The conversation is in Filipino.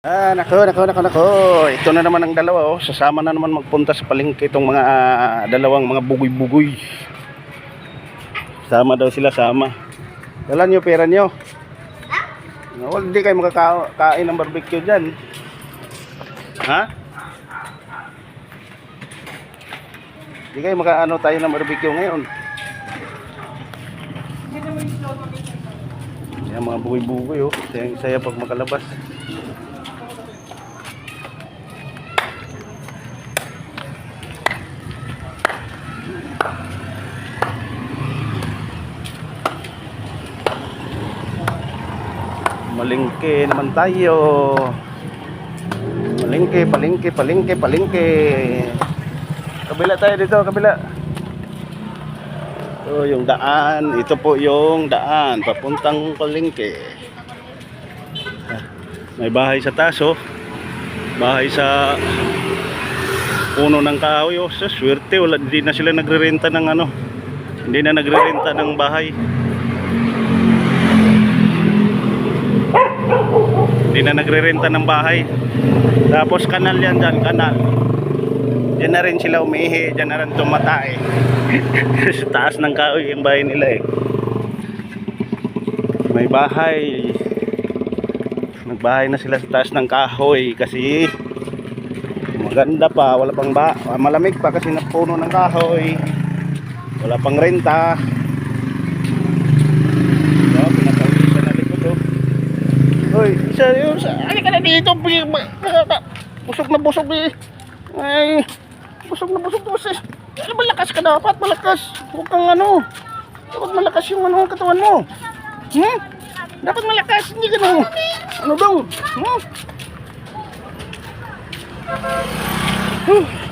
Ah, nako, nako, nako, nako. Ito na naman ang dalawa, oh. Sasama na naman magpunta sa palengke itong mga ah, dalawang mga bugoy-bugoy. Sama daw sila, sama. Dala nyo pera nyo. Well, hindi kayo makakain ng barbecue dyan. Ha? Hindi kayo makaano tayo ng barbecue ngayon. Yan mga bugoy-bugoy, oh. Saya, saya pag makalabas. Malingke naman tayo. Palingke, palingke, palingke, palingke. Kabila tayo dito, kabila. Ito yung daan. Ito po yung daan. Papuntang palingke. May bahay sa taso. Bahay sa puno ng kahoy. Oh, sa swerte. Wala, hindi na sila nagre-renta ng ano. Hindi na nagre-renta ng bahay. Hindi na nagre-renta ng bahay. Tapos kanal yan dyan, kanal. Diyan na rin sila umihi, diyan na rin tumatae. Sa taas ng kahoy yung bahay nila eh. May bahay. Nagbahay na sila sa taas ng kahoy kasi maganda pa, wala pang ba, malamig pa kasi napuno ng kahoy. Wala pang renta. So, pinatawid sa na likod oh. Hoy, serious? Ano ka na dito? Busog na busog eh. Ay, busog na busog boses. Ano malakas ka dapat? Malakas. Huwag kang ano. Dapat malakas yung ano katawan mo. Hmm? Dapat malakas. Hindi na. Ano daw? Hmm? Huh.